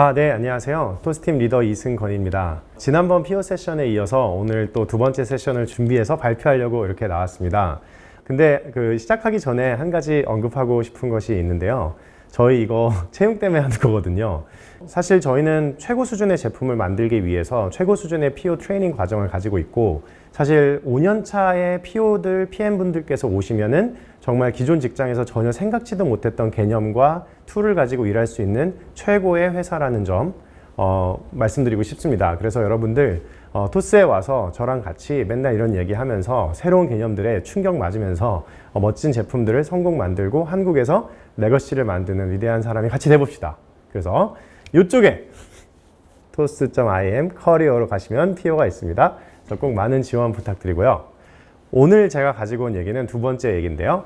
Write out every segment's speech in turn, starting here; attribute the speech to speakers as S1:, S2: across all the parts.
S1: 아, 네, 안녕하세요. 토스팀 리더 이승건입니다. 지난번 피오 세션에 이어서 오늘 또 두 번째 세션을 준비해서 발표하려고 이렇게 나왔습니다. 근데 그 시작하기 전에 한 가지 언급하고 싶은 것이 있는데요. 저희 이거 채용 때문에 하는 거거든요. 사실 저희는 최고 수준의 제품을 만들기 위해서 최고 수준의 PO 트레이닝 과정을 가지고 있고 사실 5년 차의 PO들, PM분들께서 오시면은 정말 기존 직장에서 전혀 생각지도 못했던 개념과 툴을 가지고 일할 수 있는 최고의 회사라는 점 어, 말씀드리고 싶습니다. 그래서 여러분들 어, 토스에 와서 저랑 같이 맨날 이런 얘기하면서 새로운 개념들에 충격 맞으면서 어, 멋진 제품들을 성공 만들고 한국에서 레거시를 만드는 위대한 사람이 같이 돼봅시다. 그래서 이쪽에 토스.im 커리어로 가시면 PO가 있습니다. 그래서 꼭 많은 지원 부탁드리고요. 오늘 제가 가지고 온 얘기는 두 번째 얘기인데요.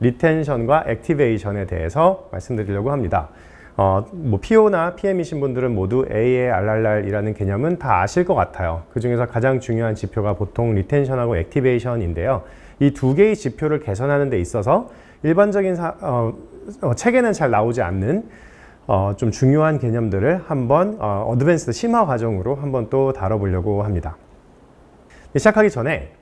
S1: 리텐션과 액티베이션에 대해서 말씀드리려고 합니다. 어, 뭐 PO나 PM이신 분들은 모두 AARRR이라는 개념은 다 아실 것 같아요. 그 중에서 가장 중요한 지표가 보통 리텐션하고 액티베이션인데요. 이 두 개의 지표를 개선하는 데 있어서 일반적인 사, 어, 어, 책에는 잘 나오지 않는 어, 좀 중요한 개념들을 한번 어, 어드밴스드 심화 과정으로 한번 또 다뤄보려고 합니다. 시작하기 전에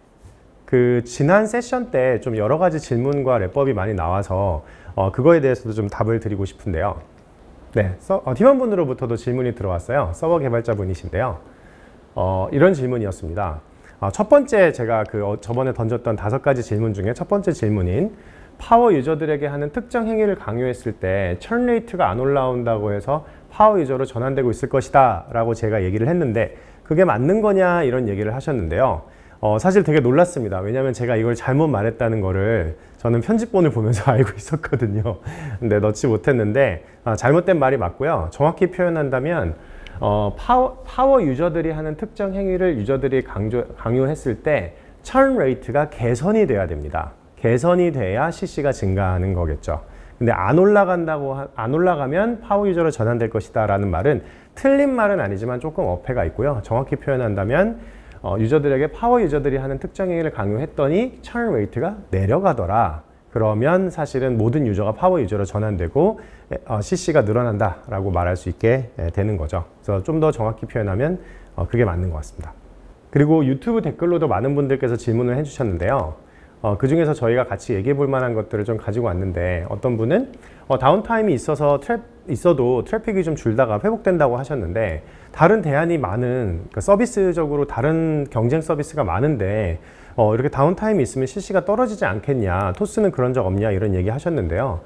S1: 그 지난 세션 때 좀 여러 가지 질문과 랩법이 많이 나와서 어, 그거에 대해서도 좀 답을 드리고 싶은데요. 네, 서, 어, 팀원분으로부터도 질문이 들어왔어요. 서버 개발자분이신데요. 어, 이런 질문이었습니다. 어, 첫 번째 제가 그 어, 저번에 던졌던 다섯 가지 질문 중에 첫 번째 질문인 파워 유저들에게 하는 특정 행위를 강요했을 때 churn 레이트가 안 올라온다고 해서 파워 유저로 전환되고 있을 것이다 라고 제가 얘기를 했는데 그게 맞는 거냐 이런 얘기를 하셨는데요. 어, 사실 되게 놀랐습니다. 왜냐하면 제가 이걸 잘못 말했다는 거를 저는 편집본을 보면서 알고 있었거든요. 근데 넣지 못했는데 아, 잘못된 말이 맞고요. 정확히 표현한다면 어, 파워, 파워 유저들이 하는 특정 행위를 유저들이 강조, 강요했을 때 churn 레이트가 개선이 돼야 됩니다. 개선이 돼야 CC가 증가하는 거겠죠. 근데 안 올라간다고 하- 안 올라가면 파워 유저로 전환될 것이다라는 말은 틀린 말은 아니지만 조금 어폐가 있고요. 정확히 표현한다면 어, 유저들에게 파워 유저들이 하는 특정 행위를 강요했더니 churn 레이트가 내려가더라. 그러면 사실은 모든 유저가 파워 유저로 전환되고 어, CC가 늘어난다라고 말할 수 있게 예, 되는 거죠. 그래서 좀 더 정확히 표현하면 어, 그게 맞는 것 같습니다. 그리고 유튜브 댓글로도 많은 분들께서 질문을 해주셨는데요. 어, 그 중에서 저희가 같이 얘기해 볼 만한 것들을 좀 가지고 왔는데 어떤 분은 어, 다운타임이 있어서 트랩, 있어도 트래픽이 좀 줄다가 회복된다고 하셨는데 다른 대안이 많은 그러니까 서비스적으로 다른 경쟁 서비스가 많은데 어, 이렇게 다운타임이 있으면 CC가 떨어지지 않겠냐 토스는 그런 적 없냐 이런 얘기 하셨는데요.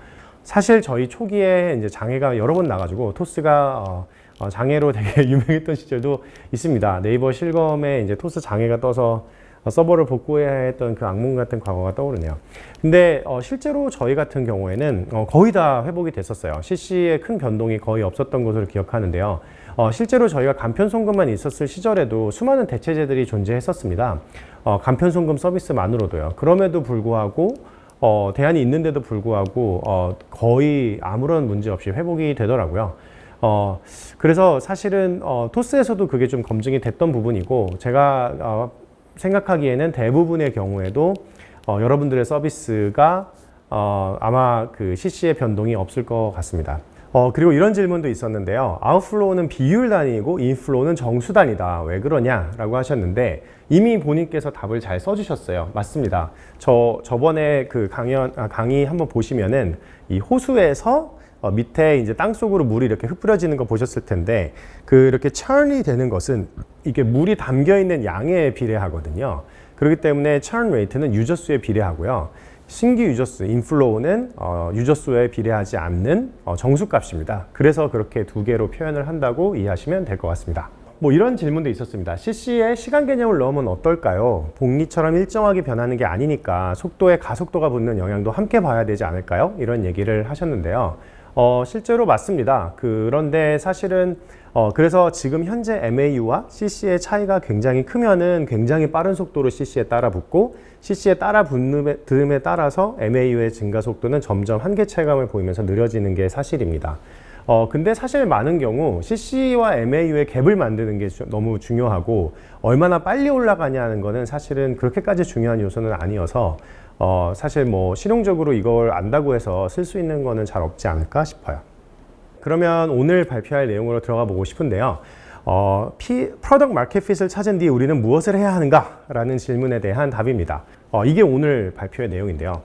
S1: 사실 저희 초기에 이제 장애가 여러 번 나가지고 토스가 어, 어, 장애로 되게 유명했던 시절도 있습니다. 네이버 실검에 이제 토스 장애가 떠서 어, 서버를 복구해야 했던 그 악몽 같은 과거가 떠오르네요. 근데 어, 실제로 저희 같은 경우에는 어, 거의 다 회복이 됐었어요. CC에 큰 변동이 거의 없었던 것으로 기억하는데요. 어, 실제로 저희가 간편 송금만 있었을 시절에도 수많은 대체제들이 존재했었습니다. 어, 간편 송금 서비스만으로도요. 그럼에도 불구하고 어, 대안이 있는데도 불구하고 어, 거의 아무런 문제 없이 회복이 되더라고요. 어, 그래서 사실은 어, 토스에서도 그게 좀 검증이 됐던 부분이고 제가 어, 생각하기에는 대부분의 경우에도 어, 여러분들의 서비스가 어, 아마 그 CC의 변동이 없을 것 같습니다. 어, 그리고 이런 질문도 있었는데요. 아웃플로우는 비율 단위고 인플로우는 정수 단위다. 왜 그러냐라고 하셨는데 이미 본인께서 답을 잘 써주셨어요. 맞습니다. 저 저번에 그 강연 아, 강의 한번 보시면은 이 호수에서 어, 밑에 이제 땅 속으로 물이 이렇게 흩뿌려지는 거 보셨을 텐데 그 이렇게 churn이 되는 것은 이게 물이 담겨 있는 양에 비례하거든요. 그렇기 때문에 churn 레이트는 유저 수에 비례하고요. 신규 유저 수, 인플로우는 어, 유저 수에 비례하지 않는 어, 정수값입니다. 그래서 그렇게 두 개로 표현을 한다고 이해하시면 될 것 같습니다. 뭐 이런 질문도 있었습니다. CC에 시간 개념을 넣으면 어떨까요? 복리처럼 일정하게 변하는 게 아니니까 속도에 가속도가 붙는 영향도 함께 봐야 되지 않을까요? 이런 얘기를 하셨는데요. 어, 실제로 맞습니다. 그런데 사실은 어, 그래서 지금 현재 MAU와 CC의 차이가 굉장히 크면은 굉장히 빠른 속도로 CC에 따라 붙고 CC에 따라 붙음에 따라서 MAU의 증가 속도는 점점 한계 체감을 보이면서 느려지는 게 사실입니다. 어, 근데 사실 많은 경우 CC와 MAU의 갭을 만드는 게 주- 너무 중요하고 얼마나 빨리 올라가냐는 거는 사실은 그렇게까지 중요한 요소는 아니어서 어, 사실 뭐 실용적으로 이걸 안다고 해서 쓸 수 있는 거는 잘 없지 않을까 싶어요. 그러면 오늘 발표할 내용으로 들어가 보고 싶은데요. 어, P, 프로덕트 마켓 핏을 찾은 뒤 우리는 무엇을 해야 하는가? 라는 질문에 대한 답입니다. 어, 이게 오늘 발표의 내용인데요.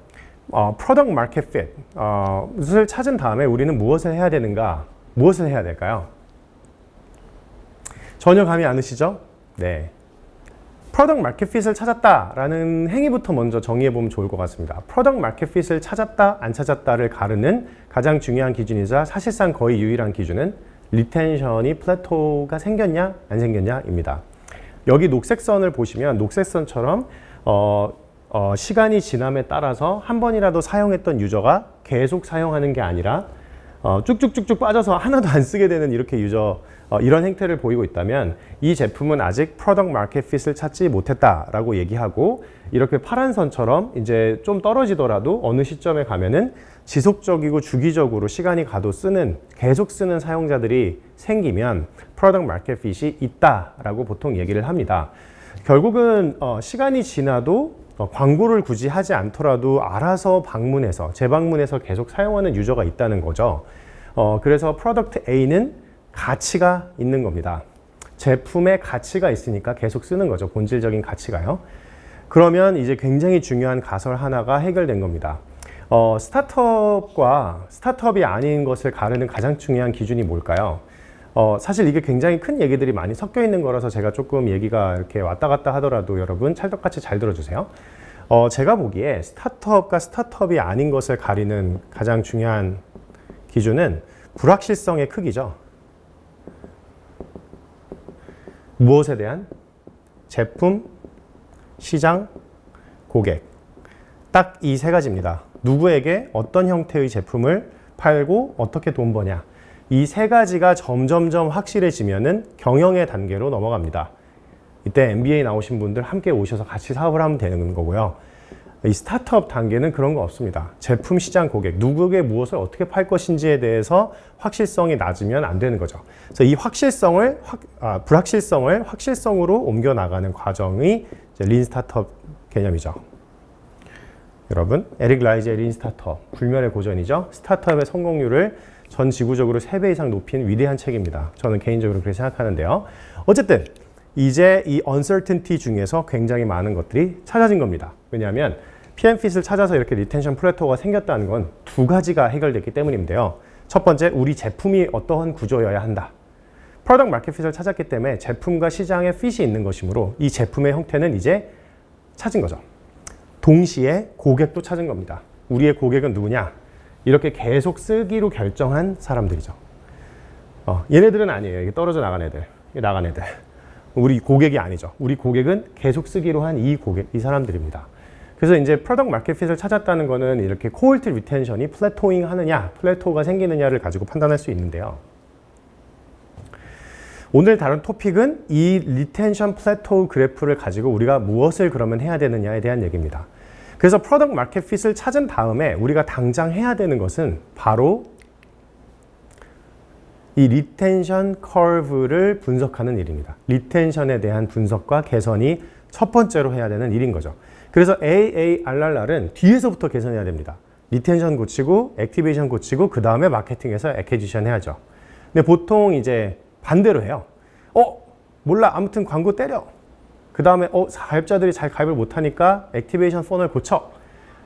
S1: 어, 프로덕트 마켓 핏을 찾은 다음에 우리는 무엇을 해야 되는가? 무엇을 해야 될까요? 전혀 감이 안 오시죠? 네. 프로덕트 마켓 핏을 찾았다라는 행위부터 먼저 정의해 보면 좋을 것 같습니다. 프로덕트 마켓 핏을 찾았다, 안 찾았다를 가르는 가장 중요한 기준이자 사실상 거의 유일한 기준은 리텐션이 플래토가 생겼냐, 안 생겼냐입니다. 여기 녹색선을 보시면 녹색선처럼 어, 어, 시간이 지남에 따라서 한 번이라도 사용했던 유저가 계속 사용하는 게 아니라 어, 쭉쭉쭉쭉 빠져서 하나도 안 쓰게 되는 이렇게 유저 어, 이런 행태를 보이고 있다면 이 제품은 아직 프로덕트 마켓 핏을 찾지 못했다라고 얘기하고 이렇게 파란 선처럼 이제 좀 떨어지더라도 어느 시점에 가면은 지속적이고 주기적으로 시간이 가도 쓰는 계속 쓰는 사용자들이 생기면 프로덕트 마켓 핏이 있다라고 보통 얘기를 합니다. 결국은 어, 시간이 지나도 어, 광고를 굳이 하지 않더라도 알아서 방문해서 재방문해서 계속 사용하는 유저가 있다는 거죠. 어, 그래서 프로덕트 A는 가치가 있는 겁니다. 제품의 가치가 있으니까 계속 쓰는 거죠. 본질적인 가치가요. 그러면 이제 굉장히 중요한 가설 하나가 해결된 겁니다. 어, 스타트업과 스타트업이 아닌 것을 가르는 가장 중요한 기준이 뭘까요? 어, 사실 이게 굉장히 큰 얘기들이 많이 섞여 있는 거라서 제가 조금 얘기가 이렇게 왔다 갔다 하더라도 여러분 찰떡같이 잘 들어주세요. 어, 제가 보기에 스타트업과 스타트업이 아닌 것을 가리는 가장 중요한 기준은 불확실성의 크기죠. 무엇에 대한? 제품, 시장, 고객. 딱 이 세 가지입니다. 누구에게 어떤 형태의 제품을 팔고 어떻게 돈 버냐. 이 세 가지가 점점점 확실해지면은 경영의 단계로 넘어갑니다. 이때 MBA 나오신 분들 함께 오셔서 같이 사업을 하면 되는 거고요. 이 스타트업 단계는 그런 거 없습니다. 제품, 시장, 고객, 누구에게 무엇을 어떻게 팔 것인지에 대해서 확실성이 낮으면 안 되는 거죠. 그래서 이 확실성을 확, 아, 불확실성을 확실성으로 옮겨 나가는 과정이 린 스타트업 개념이죠. 여러분, 에릭 라이즈의 린 스타트업, 불멸의 고전이죠. 스타트업의 성공률을 전 지구적으로 3배 이상 높인 위대한 책입니다. 저는 개인적으로 그렇게 생각하는데요. 어쨌든 이제 이 uncertainty 중에서 굉장히 많은 것들이 찾아진 겁니다. 왜냐하면 PMFit을 찾아서 이렇게 리텐션 플래토가 생겼다는 건 두 가지가 해결됐기 때문인데요. 첫 번째, 우리 제품이 어떠한 구조여야 한다. 프로덕트 마켓 핏을 찾았기 때문에 제품과 시장에 핏이 있는 것이므로 이 제품의 형태는 이제 찾은 거죠. 동시에 고객도 찾은 겁니다. 우리의 고객은 누구냐? 이렇게 계속 쓰기로 결정한 사람들이죠. 어, 얘네들은 아니에요. 떨어져 나간 애들. 나간 애들. 우리 고객이 아니죠. 우리 고객은 계속 쓰기로 한 이 고객, 이 사람들입니다. 그래서 이제 프로덕트 마켓 핏을 찾았다는 거는 이렇게 코홀트 리텐션이 플래토잉 하느냐, 플래토가 생기느냐를 가지고 판단할 수 있는데요. 오늘 다룬 토픽은 이 리텐션 플래토 그래프를 가지고 우리가 무엇을 그러면 해야 되느냐에 대한 얘기입니다. 그래서 프로덕트 마켓 핏을 찾은 다음에 우리가 당장 해야 되는 것은 바로 이 리텐션 커브를 분석하는 일입니다. 리텐션에 대한 분석과 개선이 첫 번째로 해야 되는 일인 거죠. 그래서 AARRR은 뒤에서부터 개선해야 됩니다. 리텐션 고치고 액티베이션 고치고 그 다음에 마케팅에서 에케지션 해야죠. 근데 보통 이제 반대로 해요. 어 몰라 아무튼 광고 때려. 그 다음에 어 가입자들이 잘 가입을 못하니까 액티베이션 폰을 고쳐.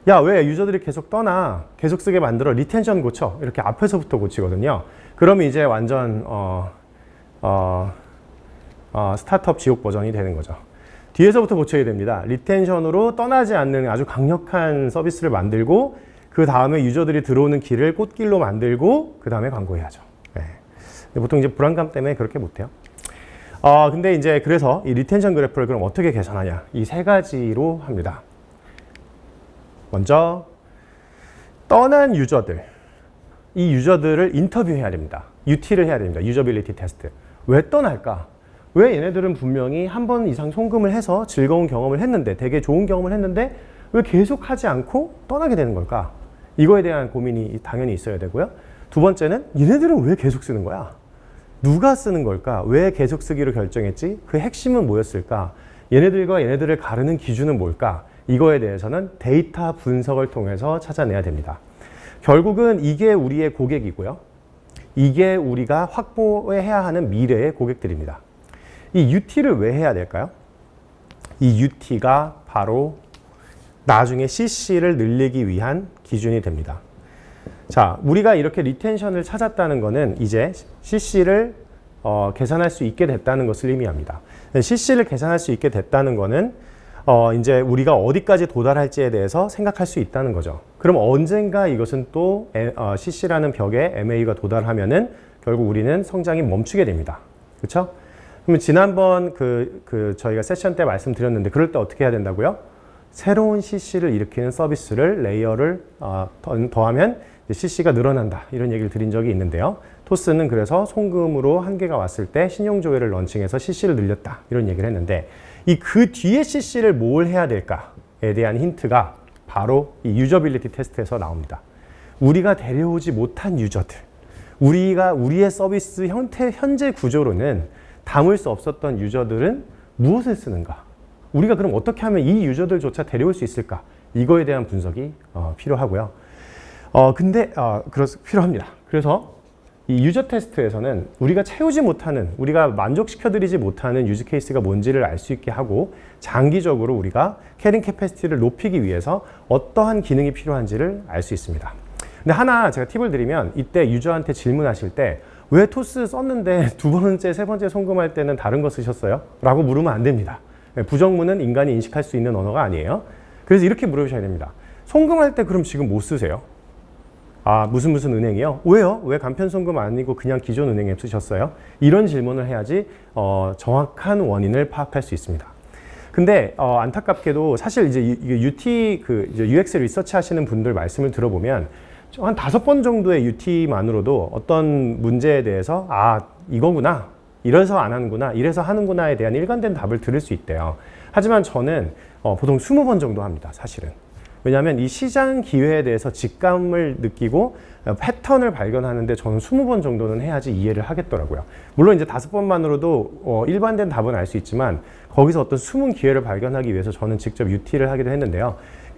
S1: 야 왜 유저들이 계속 떠나 계속 쓰게 만들어 리텐션 고쳐 이렇게 앞에서부터 고치거든요. 그러면 이제 완전 어, 어, 어, 스타트업 지옥 버전이 되는 거죠. 뒤에서부터 고쳐야 됩니다. 리텐션으로 떠나지 않는 아주 강력한 서비스를 만들고 그 다음에 유저들이 들어오는 길을 꽃길로 만들고 그 다음에 광고해야죠. 네. 보통 이제 불안감 때문에 그렇게 못해요. 어, 근데 이제 그래서 이 리텐션 그래프를 그럼 어떻게 개선하냐 이 세 가지로 합니다. 먼저 떠난 유저들 이 유저들을 인터뷰해야 됩니다. UT를 해야 됩니다. 유저빌리티 테스트. 왜 떠날까? 왜 얘네들은 분명히 한 번 이상 송금을 해서 즐거운 경험을 했는데 되게 좋은 경험을 했는데 왜 계속 하지 않고 떠나게 되는 걸까? 이거에 대한 고민이 당연히 있어야 되고요. 두 번째는 얘네들은 왜 계속 쓰는 거야? 누가 쓰는 걸까? 왜 계속 쓰기로 결정했지? 그 핵심은 뭐였을까? 얘네들과 얘네들을 가르는 기준은 뭘까? 이거에 대해서는 데이터 분석을 통해서 찾아내야 됩니다. 결국은 이게 우리의 고객이고요. 이게 우리가 확보해야 하는 미래의 고객들입니다. 이 UT를 왜 해야 될까요? 이 UT가 바로 나중에 CC를 늘리기 위한 기준이 됩니다. 자, 우리가 이렇게 리텐션을 찾았다는 것은 이제 CC를 어, 계산할 수 있게 됐다는 것을 의미합니다. CC를 계산할 수 있게 됐다는 것은 어, 이제 우리가 어디까지 도달할지에 대해서 생각할 수 있다는 거죠. 그럼 언젠가 이것은 또 에, 어, CC라는 벽에 MA가 도달하면은 결국 우리는 성장이 멈추게 됩니다. 그렇죠? 그러면 지난번 그, 그 저희가 세션 때 말씀드렸는데 그럴 때 어떻게 해야 된다고요? 새로운 CC를 일으키는 서비스를 레이어를 어, 더, 더하면 CC가 늘어난다 이런 얘기를 드린 적이 있는데요. 토스는 그래서 송금으로 한계가 왔을 때 신용조회를 런칭해서 CC를 늘렸다 이런 얘기를 했는데 이 그 뒤에 CC를 뭘 해야 될까에 대한 힌트가 바로 이 유저빌리티 테스트에서 나옵니다. 우리가 데려오지 못한 유저들, 우리가 우리의 서비스 형태 현재 구조로는 담을 수 없었던 유저들은 무엇을 쓰는가? 우리가 그럼 어떻게 하면 이 유저들조차 데려올 수 있을까? 이거에 대한 분석이 어, 필요하고요. 어, 근데 어, 그렇 필요합니다. 그래서 이 유저 테스트에서는 우리가 채우지 못하는, 우리가 만족시켜드리지 못하는 유즈 케이스가 뭔지를 알 수 있게 하고 장기적으로 우리가 캐링 캐패시티를 높이기 위해서 어떠한 기능이 필요한지를 알 수 있습니다. 근데 하나 제가 팁을 드리면 이때 유저한테 질문하실 때 왜 토스 썼는데 두 번째, 세 번째 송금할 때는 다른 거 쓰셨어요? 라고 물으면 안 됩니다. 네, 부정문은 인간이 인식할 수 있는 언어가 아니에요. 그래서 이렇게 물어보셔야 됩니다. 송금할 때 그럼 지금 못 쓰세요? 아, 무슨 무슨 은행이요? 왜요? 왜 간편 송금 아니고 그냥 기존 은행 앱 쓰셨어요? 이런 질문을 해야지 어, 정확한 원인을 파악할 수 있습니다. 근데 어, 안타깝게도 사실 이제 이 UT 그 이제 UX 리서치 하시는 분들 말씀을 들어보면 한 다섯 번 정도의 UT만으로도 어떤 문제에 대해서 아 이거구나 이래서 안 하는구나 이래서 하는구나에 대한 일관된 답을 들을 수 있대요. 하지만 저는 어, 보통 스무 번 정도 합니다. 사실은. 왜냐하면 이 시장 기회에 대해서 직감을 느끼고 어, 패턴을 발견하는데 저는 20번 정도는 해야지 이해를 하겠더라고요. 물론 이제 다섯 번만으로도 어, 일반된 답은 알 수 있지만 거기서 어떤 숨은 기회를 발견하기 위해서 저는 직접 UT를 하기도 했는데요.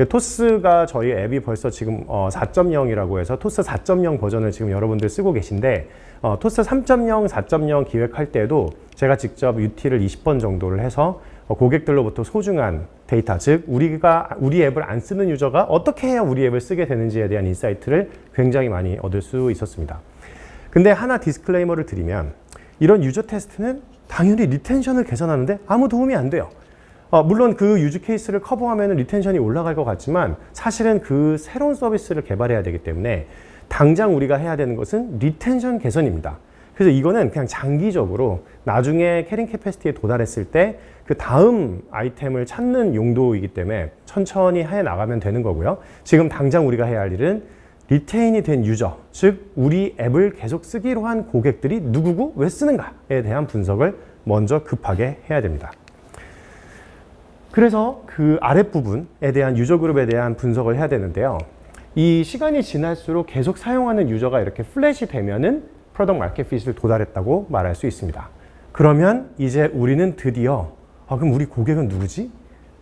S1: 토스가 저희 앱이 벌써 지금 어, 4.0이라고 해서 토스 4.0 버전을 지금 여러분들 쓰고 계신데 어, 토스 3.0, 4.0 기획할 때도 제가 직접 UT를 20번 정도를 해서 어, 고객들로부터 소중한 데이터, 즉 우리가 우리 앱을 안 쓰는 유저가 어떻게 해야 우리 앱을 쓰게 되는지에 대한 인사이트를 굉장히 많이 얻을 수 있었습니다. 근데 하나 디스클레이머를 드리면 이런 유저 테스트는 당연히 리텐션을 개선하는데 아무 도움이 안 돼요. 어, 물론 그 유즈 케이스를 커버하면 리텐션이 올라갈 것 같지만 사실은 그 새로운 서비스를 개발해야 되기 때문에 당장 우리가 해야 되는 것은 리텐션 개선입니다. 그래서 이거는 그냥 장기적으로 나중에 캐링 캐패시티에 도달했을 때 그 다음 아이템을 찾는 용도이기 때문에 천천히 해 나가면 되는 거고요. 지금 당장 우리가 해야 할 일은 리테인이 된 유저, 즉 우리 앱을 계속 쓰기로 한 고객들이 누구고 왜 쓰는가에 대한 분석을 먼저 급하게 해야 됩니다. 그래서 그 아랫부분에 대한 유저 그룹에 대한 분석을 해야 되는데요. 이 시간이 지날수록 계속 사용하는 유저가 이렇게 플랫이 되면은 프로덕트 마켓 핏을 도달했다고 말할 수 있습니다. 그러면 이제 우리는 드디어 아 그럼 우리 고객은 누구지?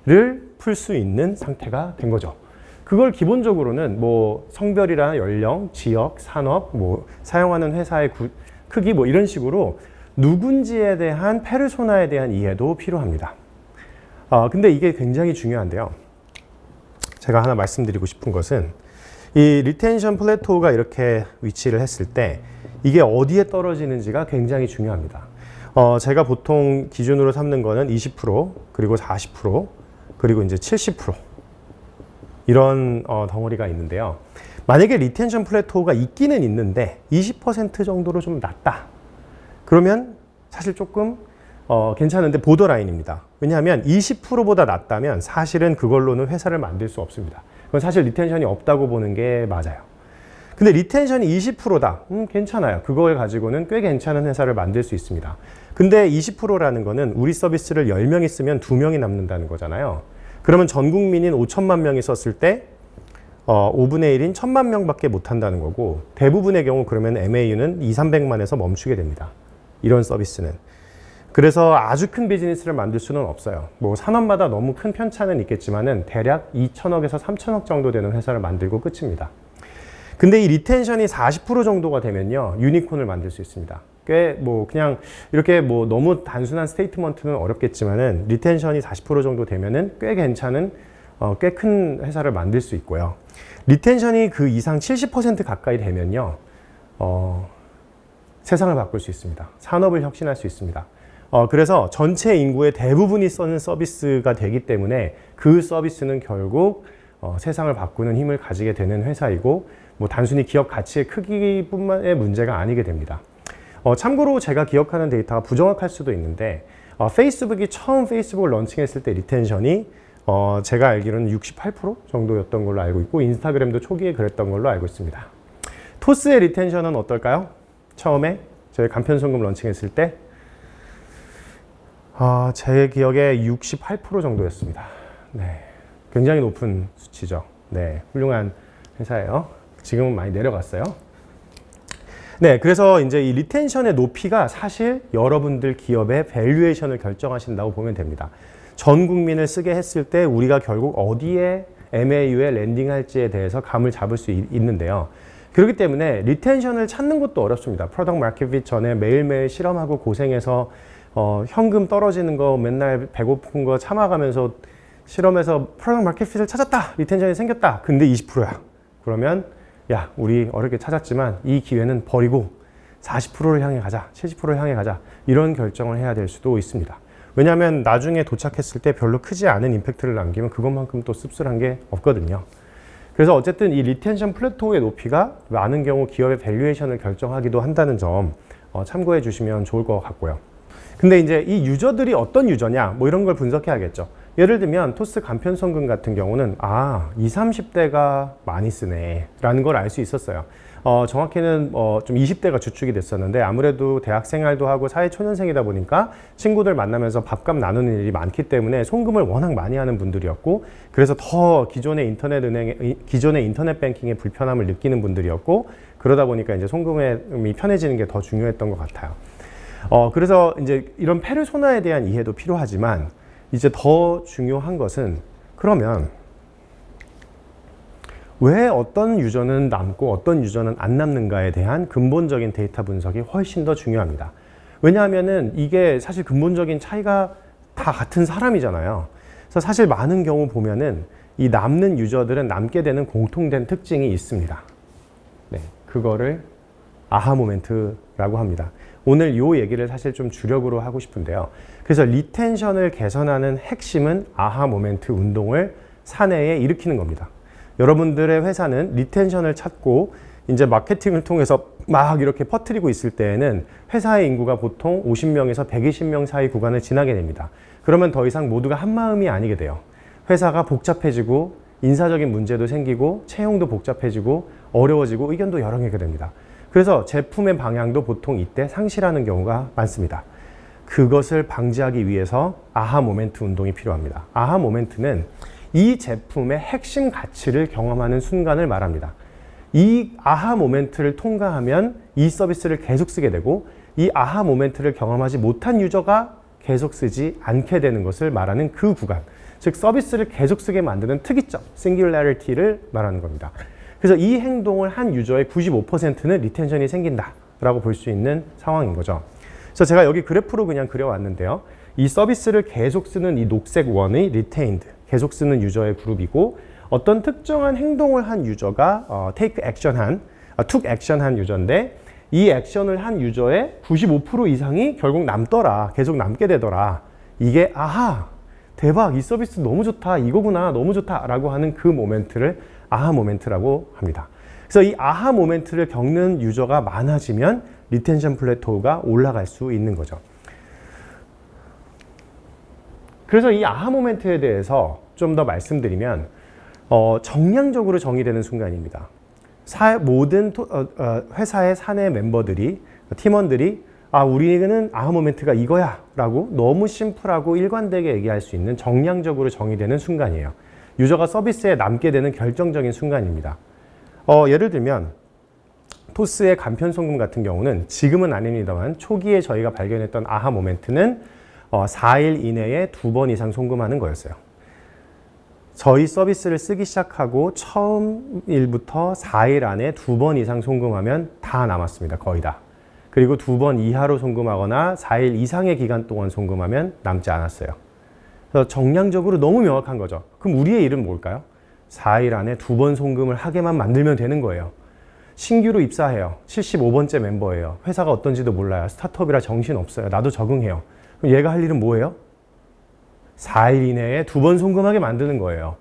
S1: 를 풀 수 있는 상태가 된 거죠. 그걸 기본적으로는 뭐 성별이나 연령, 지역, 산업, 뭐 사용하는 회사의 구, 크기 뭐 이런 식으로 누군지에 대한 페르소나에 대한 이해도 필요합니다. 어, 근데 이게 굉장히 중요한데요. 제가 하나 말씀드리고 싶은 것은 이 리텐션 플래토가 이렇게 위치를 했을 때 이게 어디에 떨어지는지가 굉장히 중요합니다. 어, 제가 보통 기준으로 삼는 거는 20% 그리고 40% 그리고 이제 70% 이런 어, 덩어리가 있는데요. 만약에 리텐션 플래토가 있기는 있는데 20% 정도로 좀 낮다. 그러면 사실 조금 어, 괜찮은데 보더라인입니다. 왜냐하면 20%보다 낮다면 사실은 그걸로는 회사를 만들 수 없습니다. 그건 사실 리텐션이 없다고 보는 게 맞아요. 근데 리텐션이 20%다. 음, 괜찮아요. 그걸 가지고는 꽤 괜찮은 회사를 만들 수 있습니다. 근데 20%라는 거는 우리 서비스를 10명이 쓰면 2명이 남는다는 거잖아요. 그러면 전 국민인 5천만 명이 썼을 때 어, 5분의 1인 1천만 명밖에 못 한다는 거고 대부분의 경우 그러면 MAU는 2, 300만에서 멈추게 됩니다. 이런 서비스는. 그래서 아주 큰 비즈니스를 만들 수는 없어요. 뭐 산업마다 너무 큰 편차는 있겠지만은 대략 2천억에서 3천억 정도 되는 회사를 만들고 끝입니다. 근데 이 리텐션이 40% 정도가 되면요. 유니콘을 만들 수 있습니다. 꽤 뭐 그냥 이렇게 뭐 너무 단순한 스테이트먼트는 어렵겠지만은 리텐션이 40% 정도 되면은 꽤 괜찮은 어, 꽤 큰 회사를 만들 수 있고요. 리텐션이 그 이상 70% 가까이 되면요. 어, 세상을 바꿀 수 있습니다. 산업을 혁신할 수 있습니다. 어, 그래서 전체 인구의 대부분이 쓰는 서비스가 되기 때문에 그 서비스는 결국 어, 세상을 바꾸는 힘을 가지게 되는 회사이고 뭐 단순히 기업 가치의 크기뿐만의 문제가 아니게 됩니다. 어, 참고로 제가 기억하는 데이터가 부정확할 수도 있는데 어, 페이스북이 처음 페이스북을 런칭했을 때 리텐션이 어, 제가 알기로는 68% 정도였던 걸로 알고 있고 인스타그램도 초기에 그랬던 걸로 알고 있습니다. 토스의 리텐션은 어떨까요? 처음에 저희 간편송금 런칭했을 때 아, 제 기억에 68% 정도였습니다. 네. 굉장히 높은 수치죠. 네. 훌륭한 회사예요. 지금은 많이 내려갔어요. 네. 그래서 이제 이 리텐션의 높이가 사실 여러분들 기업의 밸류에이션을 결정하신다고 보면 됩니다. 전 국민을 쓰게 했을 때 우리가 결국 어디에 MAU에 랜딩할지에 대해서 감을 잡을 수 있, 있는데요. 그렇기 때문에 리텐션을 찾는 것도 어렵습니다. 프로덕트 마켓 핏 전에 매일매일 실험하고 고생해서 어, 현금 떨어지는 거 맨날 배고픈 거 참아가면서 실험해서 프로덕트 마켓 핏을 찾았다. 리텐션이 생겼다. 근데 20%야. 그러면 야, 우리 어렵게 찾았지만 이 기회는 버리고 40%를 향해 가자. 70%를 향해 가자. 이런 결정을 해야 될 수도 있습니다. 왜냐하면 나중에 도착했을 때 별로 크지 않은 임팩트를 남기면 그것만큼 또 씁쓸한 게 없거든요. 그래서 어쨌든 이 리텐션 플래토의 높이가 많은 경우 기업의 밸류에이션을 결정하기도 한다는 점 어, 참고해 주시면 좋을 것 같고요. 근데 이제 이 유저들이 어떤 유저냐 뭐 이런 걸 분석해야겠죠. 예를 들면 토스 간편성금 같은 경우는 아 20, 30대가 많이 쓰네 라는 걸 알 수 있었어요. 어, 정확히는 어, 좀 20대가 주축이 됐었는데 아무래도 대학 생활도 하고 사회 초년생이다 보니까 친구들 만나면서 밥값 나누는 일이 많기 때문에 송금을 워낙 많이 하는 분들이었고 그래서 더 기존의 인터넷 은행 기존의 인터넷 뱅킹의 불편함을 느끼는 분들이었고 그러다 보니까 이제 송금이 편해지는 게 더 중요했던 것 같아요. 어, 그래서 이제 이런 페르소나에 대한 이해도 필요하지만 이제 더 중요한 것은 그러면 왜 어떤 유저는 남고 어떤 유저는 안 남는가에 대한 근본적인 데이터 분석이 훨씬 더 중요합니다. 왜냐하면은 이게 사실 근본적인 차이가 다 같은 사람이잖아요. 그래서 사실 많은 경우 보면은 이 남는 유저들은 남게 되는 공통된 특징이 있습니다. 네, 그거를 아하 모멘트라고 합니다. 오늘 이 얘기를 사실 좀 주력으로 하고 싶은데요. 그래서 리텐션을 개선하는 핵심은 아하 모멘트 운동을 사내에 일으키는 겁니다. 여러분들의 회사는 리텐션을 찾고 이제 마케팅을 통해서 막 이렇게 퍼뜨리고 있을 때에는 회사의 인구가 보통 50명에서 120명 사이 구간을 지나게 됩니다. 그러면 더 이상 모두가 한 마음이 아니게 돼요. 회사가 복잡해지고 인사적인 문제도 생기고 채용도 복잡해지고 어려워지고 의견도 여러 개가 됩니다. 그래서 제품의 방향도 보통 이때 상실하는 경우가 많습니다. 그것을 방지하기 위해서 아하 모멘트 운동이 필요합니다. 아하 모멘트는 이 제품의 핵심 가치를 경험하는 순간을 말합니다. 이 아하 모멘트를 통과하면 이 서비스를 계속 쓰게 되고 이 아하 모멘트를 경험하지 못한 유저가 계속 쓰지 않게 되는 것을 말하는 그 구간. 즉 서비스를 계속 쓰게 만드는 특이점, singularity를 말하는 겁니다. 그래서 이 행동을 한 유저의 95%는 리텐션이 생긴다라고 볼 수 있는 상황인 거죠. 그래서 제가 여기 그래프로 그냥 그려왔는데요. 이 서비스를 계속 쓰는 이 녹색 원의 retained, 계속 쓰는 유저의 그룹이고 어떤 특정한 행동을 한 유저가 어, take action 한, 어, took action 한 유저인데 이 액션을 한 유저의 95% 이상이 결국 남더라, 계속 남게 되더라. 이게 아하, 대박, 이 서비스 너무 좋다, 이거구나, 너무 좋다라고 하는 그 모멘트를 아하 모멘트라고 합니다. 그래서 이 아하 모멘트를 겪는 유저가 많아지면 리텐션 플래토가 올라갈 수 있는 거죠. 그래서 이 아하 모멘트에 대해서 좀 더 말씀드리면 어, 정량적으로 정의되는 순간입니다. 사, 모든 토, 어, 어, 회사의 사내 멤버들이 팀원들이 아 우리는 아하 모멘트가 이거야 라고 너무 심플하고 일관되게 얘기할 수 있는 정량적으로 정의되는 순간이에요. 유저가 서비스에 남게 되는 결정적인 순간입니다. 어, 예를 들면 토스의 간편 송금 같은 경우는 지금은 아닙니다만 초기에 저희가 발견했던 아하 모멘트는 어, 4일 이내에 두 번 이상 송금하는 거였어요. 저희 서비스를 쓰기 시작하고 처음 일부터 4일 안에 두 번 이상 송금하면 다 남았습니다. 거의 다. 그리고 두 번 이하로 송금하거나 4일 이상의 기간 동안 송금하면 남지 않았어요. 그래서 정량적으로 너무 명확한 거죠. 그럼 우리의 일은 뭘까요? 4일 안에 두 번 송금을 하게만 만들면 되는 거예요. 신규로 입사해요. 75번째 멤버예요. 회사가 어떤지도 몰라요. 스타트업이라 정신 없어요. 나도 적응해요. 그럼 얘가 할 일은 뭐예요? 4일 이내에 두 번 송금하게 만드는 거예요.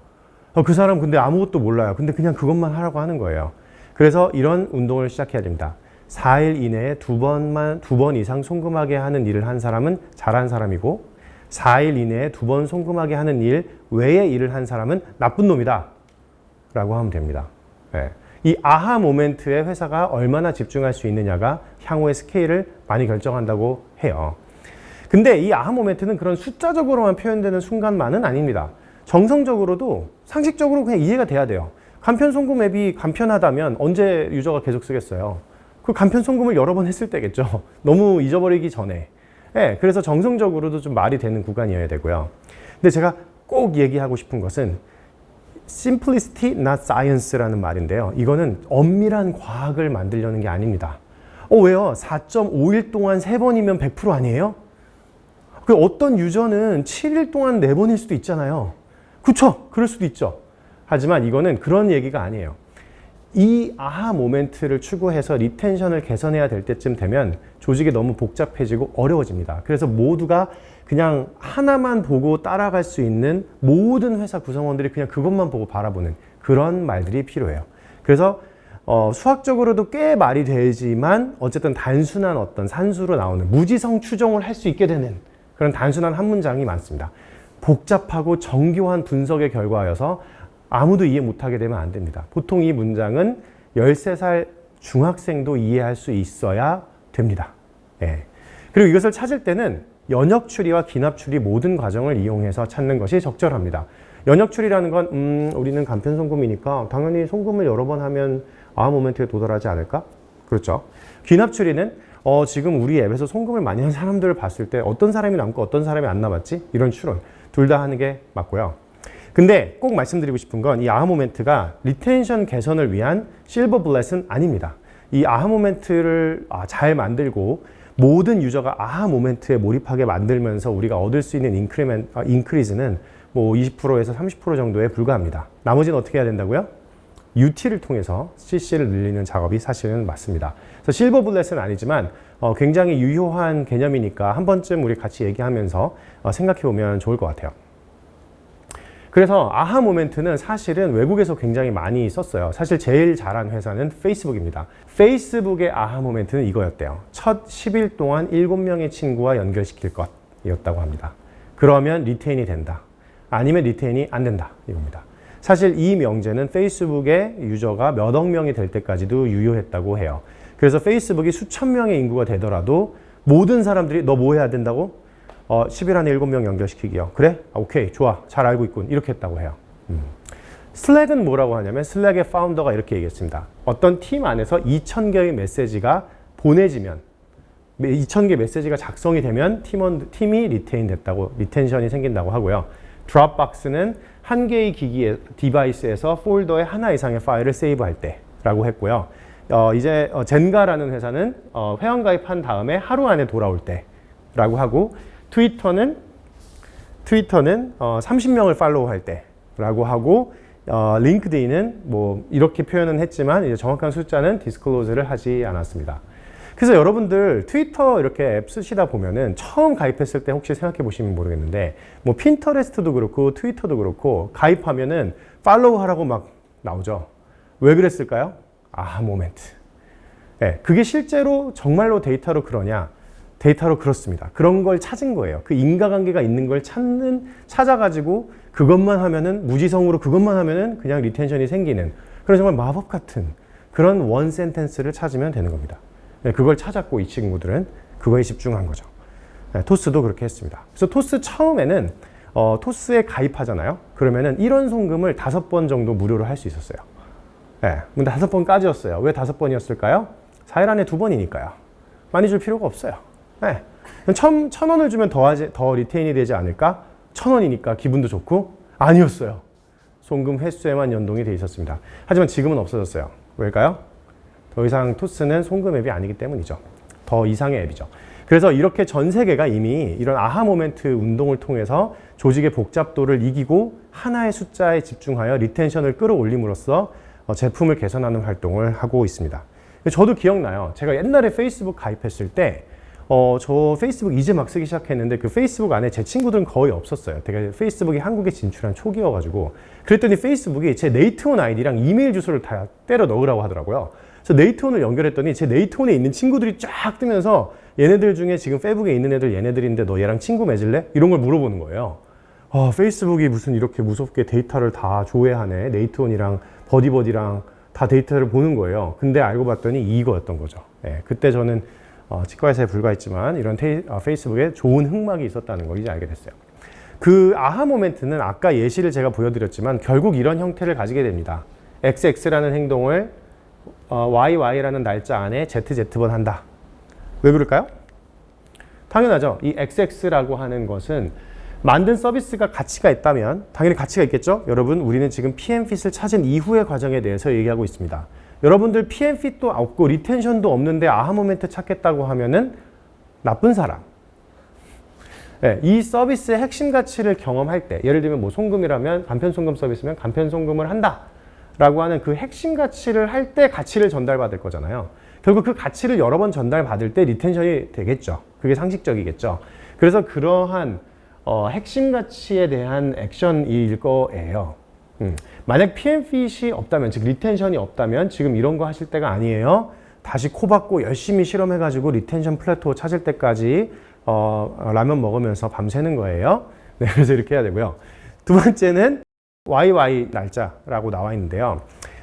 S1: 어, 그 사람 근데 아무것도 몰라요. 근데 그냥 그것만 하라고 하는 거예요. 그래서 이런 운동을 시작해야 됩니다. 4일 이내에 두 번만, 두 번 이상 송금하게 하는 일을 한 사람은 잘한 사람이고, 4일 이내에 두 번 송금하게 하는 일 외의 일을 한 사람은 나쁜 놈이다. 라고 하면 됩니다. 예. 이 아하 모멘트에 회사가 얼마나 집중할 수 있느냐가 향후의 스케일을 많이 결정한다고 해요. 근데 이 아하 모멘트는 그런 숫자적으로만 표현되는 순간만은 아닙니다. 정성적으로도 상식적으로 그냥 이해가 돼야 돼요. 간편 송금 앱이 간편하다면 언제 유저가 계속 쓰겠어요? 그 간편 송금을 여러 번 했을 때겠죠. 너무 잊어버리기 전에. 예, 그래서 정성적으로도 좀 말이 되는 구간이어야 되고요. 근데 제가 꼭 얘기하고 싶은 것은 simplicity not science라는 말인데요. 이거는 엄밀한 과학을 만들려는 게 아닙니다. 어, 왜요? 4.5일 동안 3번이면 100% 아니에요? 그 어떤 유저는 7일 동안 4번일 수도 있잖아요. 그쵸? 그럴 수도 있죠. 하지만 이거는 그런 얘기가 아니에요. 이 아하 모멘트를 추구해서 리텐션을 개선해야 될 때쯤 되면 조직이 너무 복잡해지고 어려워집니다. 그래서 모두가 그냥 하나만 보고 따라갈 수 있는 모든 회사 구성원들이 그냥 그것만 보고 바라보는 그런 말들이 필요해요. 그래서 어, 수학적으로도 꽤 말이 되지만 어쨌든 단순한 어떤 산수로 나오는 무지성 추정을 할 수 있게 되는 그런 단순한 한 문장이 많습니다. 복잡하고 정교한 분석의 결과여서 아무도 이해 못하게 되면 안 됩니다. 보통 이 문장은 13살 중학생도 이해할 수 있어야 됩니다. 예. 그리고 이것을 찾을 때는 연역 추리와 기납 추리 모든 과정을 이용해서 찾는 것이 적절합니다. 연역 추리라는 건 음, 우리는 간편 송금이니까 당연히 송금을 여러 번 하면 아하 모멘트에 도달하지 않을까? 그렇죠. 기납 추리는 어, 지금 우리 앱에서 송금을 많이 한 사람들을 봤을 때 어떤 사람이 남고 어떤 사람이 안 남았지? 이런 추론. 둘 다 하는 게 맞고요. 근데 꼭 말씀드리고 싶은 건 이 아하 모멘트가 리텐션 개선을 위한 실버 블렛은 아닙니다. 이 아하 모멘트를 아, 잘 만들고 모든 유저가 아하 모멘트에 몰입하게 만들면서 우리가 얻을 수 있는 인크리멘, 아, 인크리즈는 뭐 20%에서 30% 정도에 불과합니다. 나머지는 어떻게 해야 된다고요? UT를 통해서 CC를 늘리는 작업이 사실은 맞습니다. 그래서 실버 블렛은 아니지만 어, 굉장히 유효한 개념이니까 한 번쯤 우리 같이 얘기하면서 어, 생각해 보면 좋을 것 같아요. 그래서 아하 모멘트는 사실은 외국에서 굉장히 많이 썼어요. 사실 제일 잘한 회사는 페이스북입니다. 페이스북의 아하 모멘트는 이거였대요. 첫 10일 동안 7명의 친구와 연결시킬 것이었다고 합니다. 그러면 리테인이 된다. 아니면 리테인이 안 된다. 이겁니다. 사실 이 명제는 페이스북의 유저가 몇 억 명이 될 때까지도 유효했다고 해요. 그래서 페이스북이 수천 명의 인구가 되더라도 모든 사람들이 너 뭐 해야 된다고? 어, 10일 안에 7명 연결시키기요. 그래? 아, 오케이. 좋아. 잘 알고 있군. 이렇게 했다고 해요. 음. 슬랙은 뭐라고 하냐면 슬랙의 파운더가 이렇게 얘기했습니다. 어떤 팀 안에서 2,000개의 메시지가 보내지면 2,000개 메시지가 작성이 되면 팀원, 팀이 리테인 됐다고, 리텐션이 생긴다고 하고요. 드롭박스는 한 개의 기기에, 디바이스에서 폴더에 하나 이상의 파일을 세이브할 때라고 했고요. 어, 이제 어, 젠가라는 회사는 어, 회원 가입한 다음에 하루 안에 돌아올 때라고 하고 트위터는 트위터는 어, 30명을 팔로우할 때라고 하고 어, 링크드인은 뭐 이렇게 표현은 했지만 이제 정확한 숫자는 디스클로즈를 하지 않았습니다. 그래서 여러분들 트위터 이렇게 앱 쓰시다 보면은 처음 가입했을 때 혹시 생각해 보시면 모르겠는데 뭐 핀터레스트도 그렇고 트위터도 그렇고 가입하면은 팔로우 하라고 막 나오죠. 왜 그랬을까요? 아하 모멘트. 네, 그게 실제로 정말로 데이터로 그러냐? 데이터로 그렇습니다. 그런 걸 찾은 거예요. 그 인과관계가 있는 걸 찾는 찾아가지고 그것만 하면은 무지성으로 그것만 하면은 그냥 리텐션이 생기는 그런 정말 마법 같은 그런 원 센텐스를 찾으면 되는 겁니다. 네, 그걸 찾았고 이 친구들은 그거에 집중한 거죠. 네, 토스도 그렇게 했습니다. 그래서 토스 처음에는 어, 토스에 가입하잖아요. 그러면은 1원 송금을 다섯 번 정도 무료로 할 수 있었어요. 네, 근데 다섯 번까지였어요. 왜 다섯 번이었을까요? 4일 안에 두 번이니까요. 많이 줄 필요가 없어요. 네. 천, 천 원을 주면 더, 하지, 더 리테인이 되지 않을까? 천 원이니까 기분도 좋고? 아니었어요. 송금 횟수에만 연동이 돼 있었습니다. 하지만 지금은 없어졌어요. 왜일까요? 더 이상 투스는 송금 앱이 아니기 때문이죠. 더 이상의 앱이죠. 그래서 이렇게 전 세계가 이미 이런 아하 모멘트 운동을 통해서 조직의 복잡도를 이기고 하나의 숫자에 집중하여 리텐션을 끌어올림으로써 어, 제품을 개선하는 활동을 하고 있습니다. 저도 기억나요. 제가 옛날에 페이스북 가입했을 때, 어, 저 페이스북 이제 막 쓰기 시작했는데 그 페이스북 안에 제 친구들은 거의 없었어요. 되게 페이스북이 한국에 진출한 초기여가지고. 그랬더니 페이스북이 제 네이트온 아이디랑 이메일 주소를 다 때려 넣으라고 하더라고요. 그래서 네이트온을 연결했더니 제 네이트온에 있는 친구들이 쫙 뜨면서 얘네들 중에 지금 페이북에 있는 애들 얘네들인데 너 얘랑 친구 맺을래? 이런 걸 물어보는 거예요. 아, 페이스북이 무슨 이렇게 무섭게 데이터를 다 조회하네. 네이트온이랑 버디버디랑 다 데이터를 보는 거예요. 근데 알고 봤더니 이거였던 거죠. 예, 그때 저는 어, 치과의사에 불과했지만 이런 테이, 어, 페이스북에 좋은 흑막이 있었다는 걸 이제 알게 됐어요. 그 아하 모멘트는 아까 예시를 제가 보여드렸지만 결국 이런 형태를 가지게 됩니다. XX라는 행동을 어, YY라는 날짜 안에 ZZ번 한다. 왜 그럴까요? 당연하죠. 이 XX라고 하는 것은 만든 서비스가 가치가 있다면 당연히 가치가 있겠죠. 여러분, 우리는 지금 PMFit을 찾은 이후의 과정에 대해서 얘기하고 있습니다. 여러분들 PMFit도 없고 리텐션도 없는데 아하 모멘트 찾겠다고 하면은 나쁜 사람. 네, 이 서비스의 핵심 가치를 경험할 때, 예를 들면 뭐 송금이라면 간편 송금 서비스면 간편 송금을 한다. 라고 하는 그 핵심 가치를 할 때 가치를 전달받을 거잖아요. 결국 그 가치를 여러 번 전달받을 때 리텐션이 되겠죠. 그게 상식적이겠죠. 그래서 그러한 어, 핵심 가치에 대한 액션일 거예요. 음. 만약 PMFit이 없다면, 즉 리텐션이 없다면 지금 이런 거 하실 때가 아니에요. 다시 코 박고 열심히 실험해가지고 리텐션 플래토 찾을 때까지 어, 라면 먹으면서 밤새는 거예요. 네, 그래서 이렇게 해야 되고요. 두 번째는 YY 날짜라고 나와 있는데요.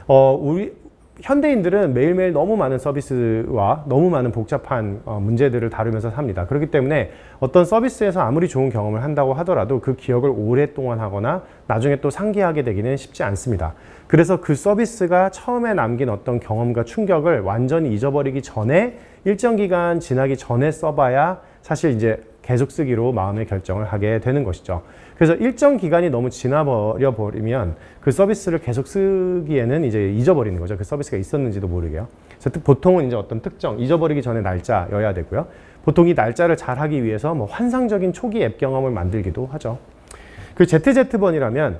S1: 어, 우리 현대인들은 매일매일 너무 많은 서비스와 너무 많은 복잡한 어, 문제들을 다루면서 삽니다. 그렇기 때문에 어떤 서비스에서 아무리 좋은 경험을 한다고 하더라도 그 기억을 오랫동안 하거나 나중에 또 상기하게 되기는 쉽지 않습니다. 그래서 그 서비스가 처음에 남긴 어떤 경험과 충격을 완전히 잊어버리기 전에 일정 기간 지나기 전에 써봐야 사실 이제 계속 쓰기로 마음의 결정을 하게 되는 것이죠. 그래서 일정 기간이 너무 지나버려 버리면 그 서비스를 계속 쓰기에는 이제 잊어버리는 거죠. 그 서비스가 있었는지도 모르게요. 그래서 보통은 이제 어떤 특정 잊어버리기 전에 날짜여야 되고요. 보통 이 날짜를 잘 하기 위해서 뭐 환상적인 초기 앱 경험을 만들기도 하죠. 그 ZZ번이라면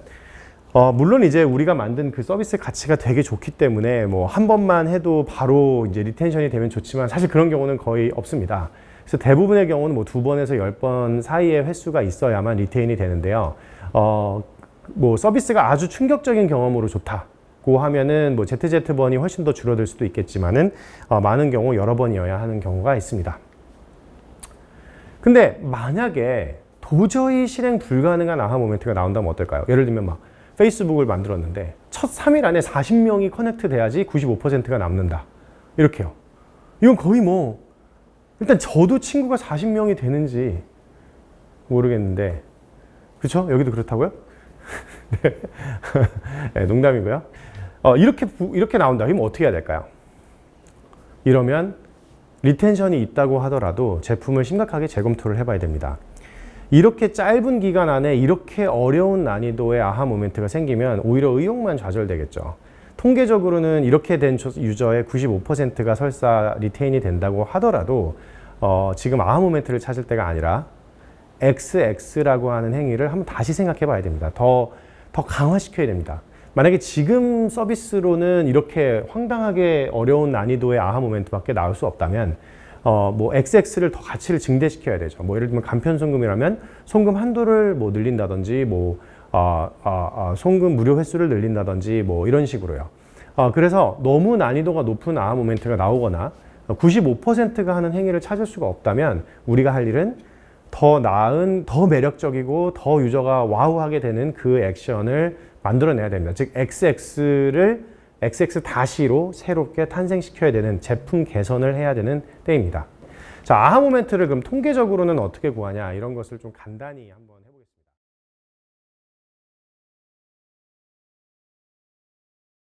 S1: 어, 물론 이제 우리가 만든 그 서비스 가치가 되게 좋기 때문에 뭐 한 번만 해도 바로 이제 리텐션이 되면 좋지만 사실 그런 경우는 거의 없습니다. 그래서 대부분의 경우는 뭐 두 번에서 열 번 사이의 횟수가 있어야만 리테인이 되는데요. 어, 뭐 서비스가 아주 충격적인 경험으로 좋다 고 하면은 뭐 ZZ번이 훨씬 더 줄어들 수도 있겠지만은 어, 많은 경우 여러 번이어야 하는 경우가 있습니다. 근데 만약에 도저히 실행 불가능한 아하 모멘트가 나온다면 어떨까요? 예를 들면 막 페이스북을 만들었는데 첫 3일 안에 40명이 커넥트 돼야지 95%가 남는다. 이렇게요. 이건 거의 뭐 일단 저도 친구가 40명이 되는지 모르겠는데 그렇죠? 여기도 그렇다고요? 네. 네, 농담이고요. 어, 이렇게 부- 이렇게 나온다. 그러면 어떻게 해야 될까요? 이러면 리텐션이 있다고 하더라도 제품을 심각하게 재검토를 해봐야 됩니다. 이렇게 짧은 기간 안에 이렇게 어려운 난이도의 아하 모멘트가 생기면 오히려 의욕만 좌절되겠죠. 통계적으로는 이렇게 된 조- 유저의 95%가 설사 리테인이 된다고 하더라도 어, 지금 아하 모멘트를 찾을 때가 아니라 XX라고 하는 행위를 한번 다시 생각해 봐야 됩니다. 더, 더 강화시켜야 됩니다. 만약에 지금 서비스로는 이렇게 황당하게 어려운 난이도의 아하 모멘트밖에 나올 수 없다면 어, 뭐 XX를 더 가치를 증대시켜야 되죠. 뭐 예를 들면 간편 송금이라면 송금 한도를 뭐 늘린다든지 뭐 아, 아, 아, 송금 무료 횟수를 늘린다든지 뭐 이런 식으로요. 어, 그래서 너무 난이도가 높은 아하 모멘트가 나오거나 95%가 하는 행위를 찾을 수가 없다면 우리가 할 일은 더 나은, 더 매력적이고 더 유저가 와우하게 되는 그 액션을 만들어내야 됩니다. 즉 XX를 XX 다시로 새롭게 탄생시켜야 되는 제품 개선을 해야 되는 때입니다. 자, 아하 모멘트를 그럼 통계적으로는 어떻게 구하냐 이런 것을 좀 간단히 한번